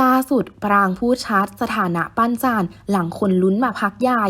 ล่าสุดปรางพูดชัดสถานะปั้นจานหลังคนลุ้นมาพักใหญ่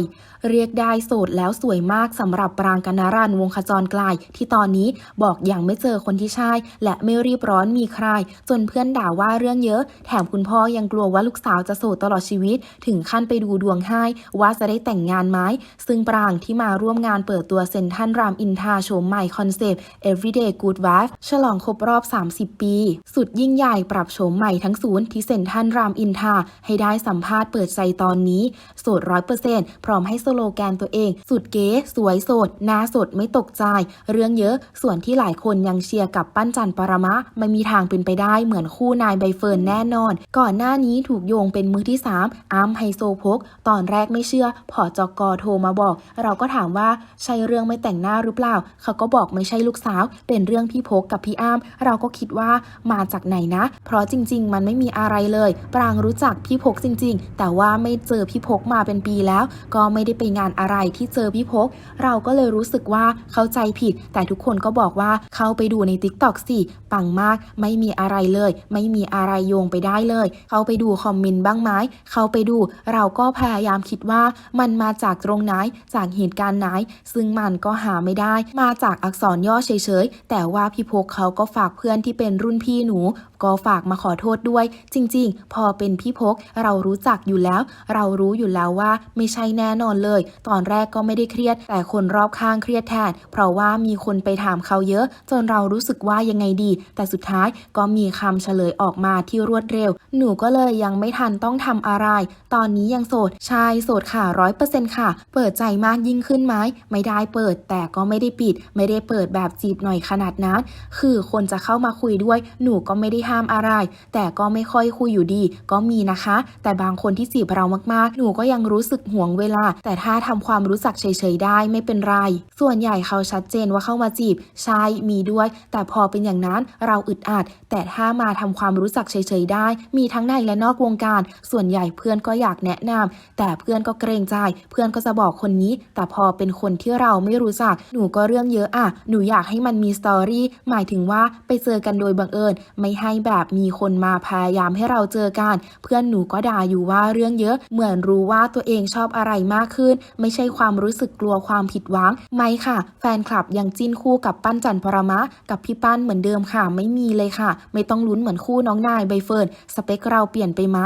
เรียกได้โสดแล้วสวยมากสำหรับปรางกนรันวงขจรกลาย ที่ตอนนี้บอกยังไม่เจอคนที่ใช่ และไม่รีบร้อนมีใคร จนเพื่อนด่าว่าเรื่องเยอะ แถมคุณพ่อยังกลัวว่าลูกสาวจะโสดตลอดชีวิต ถึงขั้นไปดูดวงให้ ว่าจะได้แต่งงานไหมซึ่งปรางที่มาร่วมงานเปิดตัวเซนทันรามอินทราโฉมใหม่คอนเซปต์ everyday good wife ฉลองครบรอบ 30 ปี สุดยิ่งใหญ่ปรับโฉมใหม่ทั้งศูนย์ที่เซนทรันรามอินทราให้ได้สัมภาษณ์เปิดใจตอนนี้ โสดร้อยเปอร์เซ็นต์พร้อมให้สโลแกนตัวเอง สุดเก๋ สวยโสดหน้าสดไม่ตกใจ เรื่องเยอะ ส่วนที่หลายคนยังเชียร์กับปั้นจันปรมะ ไม่มีทางเป็นไปได้เหมือนคู่นายใบเฟิร์นแน่นอน ก่อนหน้านี้ถูกโยงเป็นมือที่ 3อาร์มไฮโซพก ตอนแรกไม่เชื่อ พอจอกอโทรมาบอก เราก็ถามว่าใช่เรื่องไม่แต่งหน้าหรือเปล่า เขาก็บอกไม่ใช่ลูกสาว เป็นเรื่องพี่พกกับพี่อาร์มเราก็คิดว่ามาจากไหนนะ เพราะจริง ๆ มันไม่มีอะไรเลย ปรางรู้จักพี่พกจริง ๆ แต่ว่าไม่เจอพี่พกมาเป็นปีแล้ว ก็ไม่ได้ไปงานอะไรที่เจอพี่พก เราก็เลยรู้สึกว่าเข้าใจผิด แต่ทุกคนก็บอกว่าเข้าไปดูใน t ิ k t o k สิ ปังมาก ไม่มีอะไรเลย ไม่มีอะไรโยงไปได้เลย เข้าไปดูคอมเมนต์บ้างไหมเข้าไปดู เราก็พยายามคิดว่ามันมาจากตรงไหน จากเหตุการณ์ไหน ซึ่งมันก็หาไม่ได้ มาจากอักษรย่อเฉยๆ แต่ว่าพี่พกเขาก็ฝากเพื่อนที่เป็นรุ่นพี่หนู ก็ฝากมาขอโทษด้วย จริง ๆ พอเป็นพี่พกเรารู้จักอยู่แล้ว เรารู้อยู่แล้วว่าไม่ใช่แน่นอนเลย ตอนแรกก็ไม่ได้เครียด แต่คนรอบข้างเครียดแทน เพราะว่ามีคนไปถามเขาเยอะ จนเรารู้สึกว่ายังไงดี แต่สุดท้ายก็มีคำเฉลยออกมาที่รวดเร็ว หนูก็เลยยังไม่ทันต้องทำอะไร ตอนนี้ยังโสดชายโสดค่ะร้อยเปอร์เซ็นต์ค่ะ เปิดใจมากยิ่งขึ้นไหมไม่ได้เปิด แต่ก็ไม่ได้ปิด ไม่ได้เปิดแบบจีบหน่อยขนาดนั้น คือคนจะเข้ามาคุยด้วย หนูก็ไม่ได้ห้ามอะไร แต่ก็ไม่ค่อยคุยอยู่ดี ก็มีนะคะ แต่บางคนที่จีบเรามากๆ หนูก็ยังรู้สึกห่วงเวลา แต่ถ้าทำความรู้จักเฉยๆได้ไม่เป็นไร ส่วนใหญ่เขาชัดเจนว่าเข้ามาจีบใช่มีด้วย แต่พอเป็นอย่างนั้นเราอึดอัด แต่ถ้ามาทำความรู้จักเฉยๆได้ มีทั้งในและนอกวงการ ส่วนใหญ่เพื่อนก็อยากแนะนำแต่เพื่อนก็เกรงใจ เพื่อนก็จะบอกคนนี้ แต่พอเป็นคนที่เราไม่รู้จัก หนูก็เรื่องเยอะอะหนูอยากให้มันมีสตอรี่หมายถึงว่าไปเจอกันโดยบังเอิญไม่ให้แบบมีคนมาพยายามให้เราเจอกัน เพื่อนหนูก็ด่าอยู่ว่าเรื่องเยอะ เหมือนรู้ว่าตัวเองชอบอะไรมากขึ้น ไม่ใช่ความรู้สึกกลัวความผิดหวัง ไม่ค่ะ แฟนคลับยังจิ้นคู่กับปั้นจันปรมะ กับพี่ปั้นเหมือนเดิมค่ะ ไม่มีเลยค่ะ ไม่ต้องลุ้นเหมือนคู่น้องนายใบเฟิร์นสเปคเราเปลี่ยนไปไหม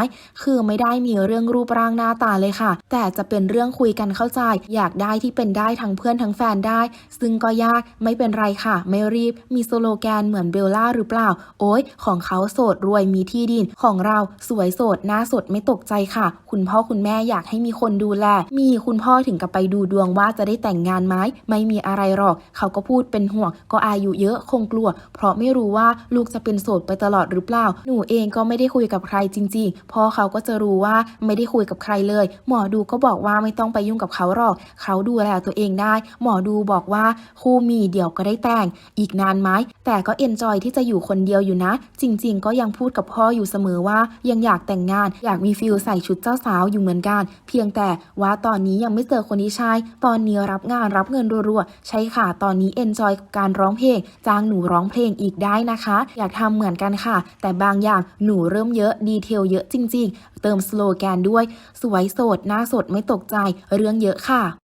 คือไม่ได้มีเรื่องรูปร่างหน้าตาเลยค่ะ แต่จะเป็นเรื่องคุยกันเข้าใจ อยากได้ที่เป็นได้ทั้งเพื่อนทั้งแฟนได้ ซึ่งก็ยากไม่เป็นไรค่ะ ไม่รีบ มีสโลแกนเหมือนเบลล่าหรือเปล่า โอ้ยของเขาโสดรวยมีที่ดิน ของเราสวยโสดหน้าสดไม่ตกใจค่ะ คุณพ่อคุณแม่อยากให้มีคนดูแล มีคุณพ่อถึงกับไปดูดวงว่าจะได้แต่งงานไหมไม่มีอะไรหรอก เขาก็พูดเป็นห่วง ก็อายุเยอะคงกลัว เพราะไม่รู้ว่าลูกจะเป็นโสดไปตลอดหรือเปล่า หนูเองก็ไม่ได้คุยกับใครจริงๆพ่อเขาก็จะรู้ว่าไม่ได้คุยกับใครเลย หมอดูก็บอกว่าไม่ต้องไปยุ่งกับเขาหรอก เขาดูแลตัวเองได้ หมอดูบอกว่าคู่มีเดี๋ยวก็ได้แต่ง อีกนานไหมแต่ก็เอนจอยที่จะอยู่คนเดียวอยู่นะ จริงๆ ก็ยังพูดกับพ่ออยู่เสมอว่ายังอยากแต่งงาน อยากมีฟิลใส่ชุดเจ้าสาวอยู่เหมือนกัน เพียงแต่ว่าตอนนี้ยังไม่เจอคนที่ใช่ตอนนี้รับงานรับเงินรัวๆใช่ค่ะ ตอนนี้เอนจอยกับการร้องเพลงจ้างหนูร้องเพลงอีกได้นะคะ อยากทำเหมือนกันค่ะ แต่บางอย่างหนูเริ่มเยอะดีเทลเยอะจริง ๆ เติมสโลแกนด้วย สวยโสดหน้าสดไม่ตกใจเรื่องเยอะค่ะ